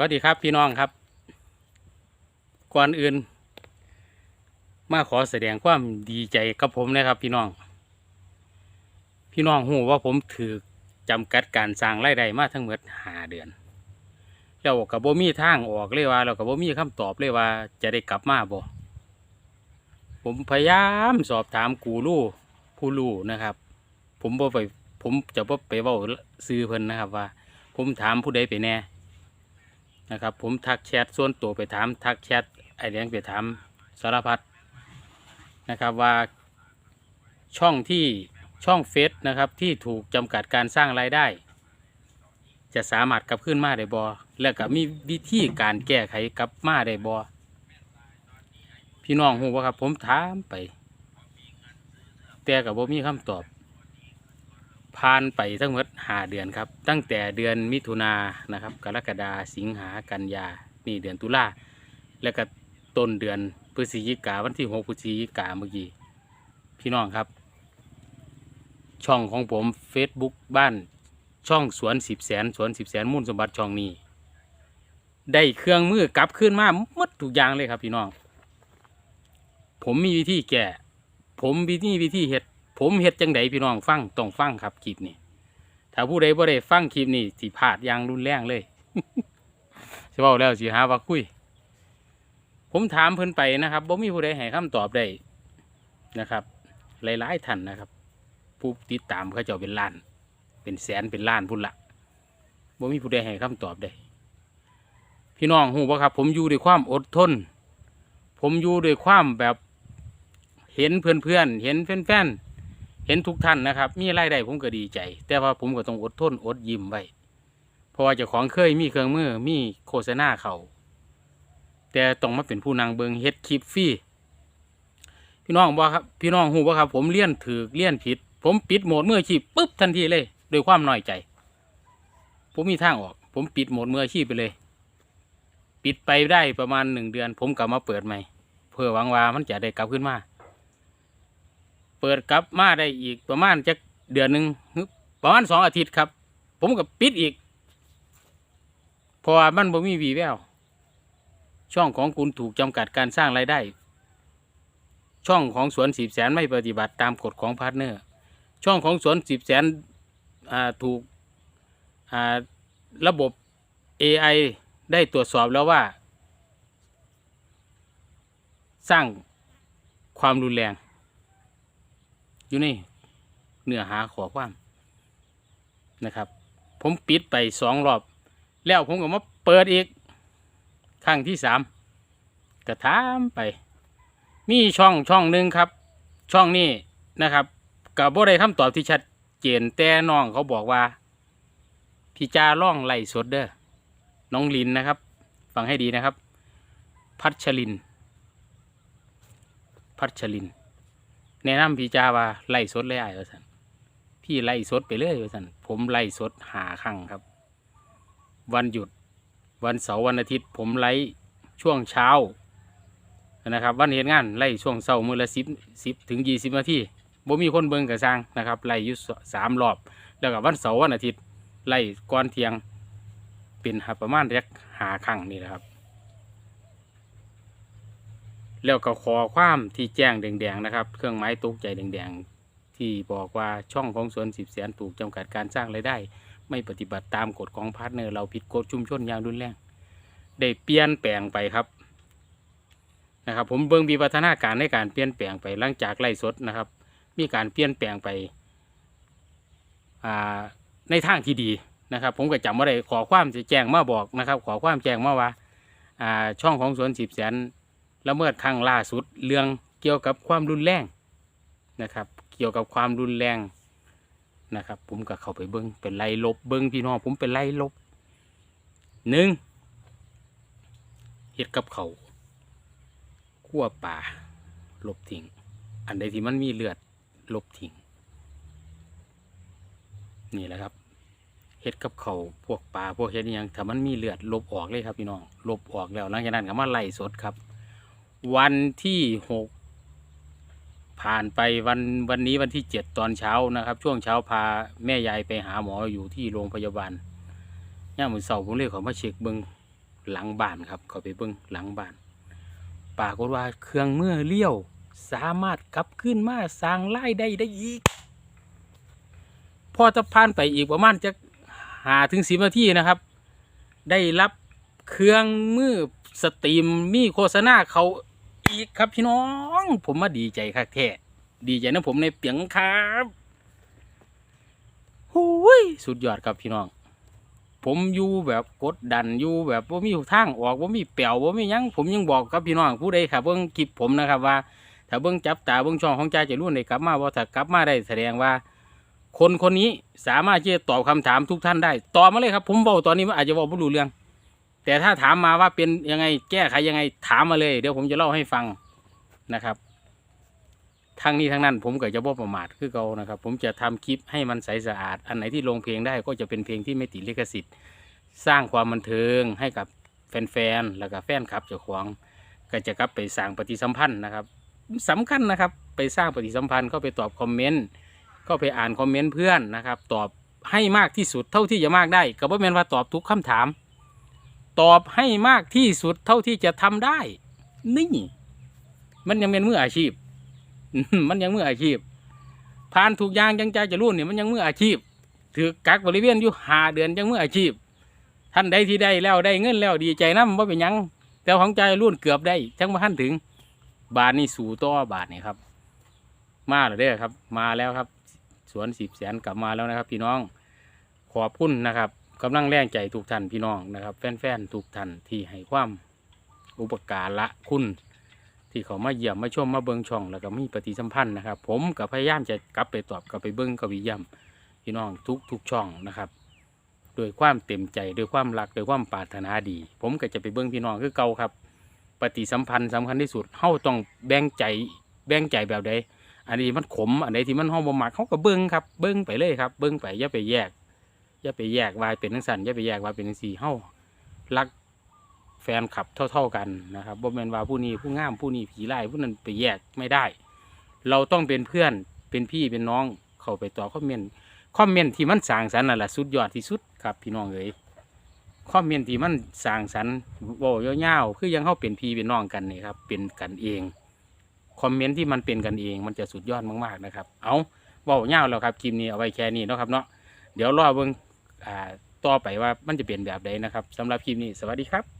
วัสดีครับพี่น้องครับ ก่อนอื่น มาขอแสดงความดีใจกับผมนะครับพี่น้อง พี่น้องหูว่าผมถือจำกัดการสร้างรายได้มาทั้งหมดหาเดือน แล้วกับโบมีทางออกเลยว่าแล้วกับโบมีคำตอบเลยว่าจะได้กลับมาบ่ผมพยายามสอบถามกูรูผู้รู้นะครับ ผมบ่ไปผมจะบ่ไปเว้าซื้อเพิ่นนะครับว่า ผมถามผู้ใดไปแน่ นะครับ ผมทักแชทส่วนตัวไปถามทักแชทไอเลี้ยงไปถามสารพัดนะครับว่าช่องที่ช่องเฟซนะครับที่ถูกจำกัดการสร้างรายได้ จะสามารถกลับขึ้นมาได้บอแล้วก็มีวิธีการแก้ไขกลับมาได้บอพี่น้องหูว่าครับผมถามไป แต่กับบ่มีคำตอบ ผ่านไปทั้งหมดหาเดือนครับ ตั้งแต่เดือนมิถุนานะครับ กรกฎาสิงหากันยานี่เดือนตุลาแล้วก็ต้นเดือนพฤศจิกาวันที่หกพฤศจิกาเมื่อกี้พี่น้องครับ ช่องของผม Facebook บ้านช่องสวนสิบแสนสวนสิบแสนมุ่นสมบัติช่องนี้ ได้เครื่องมือกลับขึ้นมาหมดทุกอย่างเลยครับพี่น้อง ผมมีวิธีแก้ผมวิธีวิธีเฮ็ด ผมเฮ็ดจังไดพี่น้องฟังต้องฟังครับคลิปนี้ถ้าผู้ใดบ่ได้ฟังคลิปนี้สิพลาดอย่างรุนแรงเลยสิเว้าแล้วสิหาว่าคุย ผมถามเพิ่นไปนะครับบ่มีผู้ใดให้คำตอบได้นะครับ หลายๆท่านนะครับ ผู้ติดตามเขาเจ้าเป็นล้าน เป็นแสนเป็นล้านพุ่นละบ่มีผู้ใดให้คำตอบได้พี่น้องฮู้บ่ครับ ผมอยู่ด้วยความอดทน ผมอยู่ด้วยความแบบเห็นเพื่อนๆเห็นแฟนๆ เห็นทุกท่านนะครับ มีรายได้ผมก็ดีใจ แต่ว่าผมก็ต้องอดทนอดยิ้มไว้เพราะว่าเจ้าของเคยมีเครื่องมือมีโฆษณาเขาแต่ต้องมาเป็นผู้นางเบิงเฮ็ดคลิปฟรีพี่น้องบอกครับพี่น้องหูว่าครับ ผมเลี่ยนถือเลี่ยนผิด ผมปิดโหมดมืออาชีพปุ๊บทันทีเลยโดยความน้อยใจ ผมมีทางออก ผมปิดโหมดมืออาชีพไปเลย ปิดไปได้ประมาณหนึ่งเดือน ผมกลับมาเปิดใหม่เพื่อหวังว่ามันจะได้กลับขึ้นมา ปิดกลับมาได้อีกประมาณจะเดือนหนึ่งประมาณสองอาทิตย์ครับ ผมก็ปิดอีกเพราะว่ามันบ่มีวีแววช่องของคุณถูกจำกัดการสร้างรายได้ ช่องของสวนสิบแสนไม่ปฏิบัติตามกฎของพาร์ทเนอร์ ช่องของสวนสิบแสนถูกระบบ AI ได้ตรวจสอบแล้วว่า สร้างความรุนแรง อยู่ในเนื้อหาขอความนะครับ ผมปิดไปสองรอบ แล้วผมก็มาเปิดอีกครั้งที่สามกระถามไป มีช่องช่องหนึ่งครับ ช่องนี้นะครับกับบ่ได้คำตอบที่ชัดเจนแต่น้องเขาบอกว่า พี่จาล่องไล่สดเด้อน้องลินนะครับ ฟังให้ดีนะครับ พัชลิน พัชลิน แนะนำพี่จาว่าไล่สดเลยไอ้ว่าสันพี่ไล่สดไปเลยว่าสันผมไล่สดหาครั้งครับ วันหยุด วันเสาร์วันอาทิตย์ ผมไล่ช่วงเช้านะครับ วันเห็นงานไล่ช่วงเสาร์มือละสิบสิบถึงยี่สิบนาทีบ่มีคนเบิ่งกระซังนะครับไล่อยู่สามรอบ แล้วก็วันเสาร์วันอาทิตย์ไล่ก่อนเที่ยงเป็นหาประมาณเรียกหาครั้งนี่แหละครับ แล้วก็ขอความที่แจ้งแดงๆนะครับ เครื่องหมายตกใจแดงๆ ที่บอกว่าช่องของสวนสิบแสนถูกจำกัดการสร้างรายได้ ไม่ปฏิบัติตามกฎของพาร์ทเนอร์เราผิดกฎชุมชนอย่างรุนแรงได้เปลี่ยนแปลงไปครับนะครับผมเบิ่งมีวัฒนาการในการเปลี่ยนแปลงไปหลังจากไล่สดนะครับ มีการเปลี่ยนแปลงไปในทางที่ดีนะครับ ผมก็จำว่าได้ขอความจะแจ้งมาบอกนะครับ ขอความแจ้งมาว่าช่องของสวนสิบแสน ละเมิดครั้งล่าสุดเรื่องเกี่ยวกับความรุนแรงนะครับ เกี่ยวกับความรุนแรงนะครับ ผมก็เข้าไปเบิ้งเป็นไล่ลบเบิ้งพี่น้องผมเป็นไล่ลบหนึ่งเฮ็ดกับเขาวคั่วป่าลบทิ้งอันใดที่มันมีเลือดลบทิ้งนี่แหละครับเฮ็ดกับเขาพวกปลาพวกเฮ็ดอหยังถ้ามันมีเลือดลบออกเลยครับพี่น้องลบออกแล้วหลังจากนั้นก็มาไล่สดครับ วันที่หกผ่านไปวันวันนี้วันที่เจ็ดตอนเช้านะครับ ช่วงเช้าพาแม่ยายไปหาหมออยู่ที่โรงพยาบาลย่ามมือเสาผมเลยเขอมาเช็คเบิงหลังบ้านครับเขาไปเบิ้งหลังบ้านปรากฏว่าเครื่องมือเลี้ยว สามารถกลับขึ้นมาสร้างรายได้ได้อีก พอจะผ่านไปอีกประมาณจะหาถึงสิบนาทีนะครับ ได้รับเครื่องมือสตรีมมีโฆษณาเขา อีกครับพี่น้อง ผมมาดีใจคักแท้ดีใจนะผมในเปียงครับหูยสุดยอดครับพี่น้อง ผมอยู่แบบกดดันอยู่แบบว่ามีทางออกว่ามีเปียวว่ามียัง ผมยังบอกกับพี่น้องผู้ใดครับเบิ้งคลิปผมนะครับว่าถ้าเบิ้งจับตาเบิ้งช่องของใจจะรุ่นกลับมาว่าถ้ากลับมาได้แสดงว่า คนคนนี้สามารถที่จะตอบคำถามทุกท่านได้ตอบมาเลยครับ ผมบอกตอนนี้มันอาจจะบอกไม่รู้เรื่อง แต่ถ้าถามมาว่าเป็นยังไงแก้ไขยังไงถามมาเลย เดี๋ยวผมจะเล่าให้ฟังนะครับทั้งนี้ทั้งนั้นผมก็จะบ่ประมาทคือเก่านะครับ ผมจะทำคลิปให้มันใสสะอาด อันไหนที่ลงเพลงได้ก็จะเป็นเพลงที่ไม่ติดลิขสิทธิ์ สร้างความบันเทิงให้กับแฟนๆแล้วก็แฟนคลับเจ้าของก็จะกลับไปสร้างปฏิสัมพันธ์นะครับสำคัญนะครับ ไปสร้างปฏิสัมพันธ์ก็ไปตอบคอมเมนต์ก็ไปอ่านคอมเมนต์เพื่อนนะครับ ตอบให้มากที่สุดเท่าที่จะมากได้ก็บ่แม่นว่าตอบทุกคำถาม ตอบให้มากที่สุดเท่าที่จะทำได้ นี่ มันยังเป็นมืออาชีพ มันยังมืออาชีพผ่านถูกยางยังใจจะรุ่นเนี่ยมันยังมืออาชีพ ถือกักบริเวณอยู่หาเดือนยังมืออาชีพ ท่านใดที่ได้แล้วได้เงินแล้วดีใจนะมันบ่เป็นยัง แต่ของใจรุ่นเกือบได้จังมาท่านถึง บาทนี่สู่ต่อบาทนี่ครับ มาแล้วเด้อครับ มาแล้วครับ สวนสิบแสนกลับมาแล้วนะครับ พี่น้องขอบคุณนะครับ กำลังแรงใจทุกท่านพี่น้องนะครับ แฟนๆทุกท่านที่ให้ความอุปการะคุณ ที่เขามาเยี่ยมมาชมมาเบิงช่องแล้วก็มีปฏิสัมพันธ์นะครับ ผมก็พยายามจะกลับไปตอบกลับไปเบิงกับไปเยี่ยมพี่น้องทุกทุกช่องนะครับโดวยความเต็มใจด้วยความรักด้วยความปรารถนาดี ผมก็จะไปเบิงพี่น้องคือเก่าครับ ปฏิสัมพันธ์สำคัญที่สุดเฮาต้องแบ่งใจแบ่งใจแบบใดอันนี้มันขมอันไหนที่มันห้องบ่มักเขาก็เบิ้งครับ เบิ้งไปเลยครับ เบิ้งไปอย่าไปแยก อย่าไปแยกวายเป็นทั้งสันอย่าไปแยกวายเป็นทั้งสี่เฮารักแฟนขับเท่า ๆกันนะครับบ่แมนว่าผู้นี้ผู้งามผู้นี้ผีไล่ผู้นั้นไปแยกไม่ได้ เราต้องเป็นเพื่อนเป็นพี่เป็นน้องเข้าไปต่อบคอมเมนต์คอมเมนต์ที่มันสร้างสรรค์นั่นแหละสุดยอดที่สุดครับพี่น้องเอ๋ยคอมเมนต์ที่มันสร้างสรรค์โว้ยาวๆคือยังเข้าเป็นพี่เป็นน้องกันนี่ครับเป็นกันเองคอมเมนต์ที่มันเป็นกันเองมันจะสุดยอดมากๆนะครับ เอาว่าเง่าแล้วครับคลิปนี้เอาไว้แค่นี้นะครับเนาะเดี๋ยวรอเบิง อ่าต่อไปว่ามันจะเปลี่ยนแบบใดนะครับสำหรับคลิปนี้สวัสดีครับ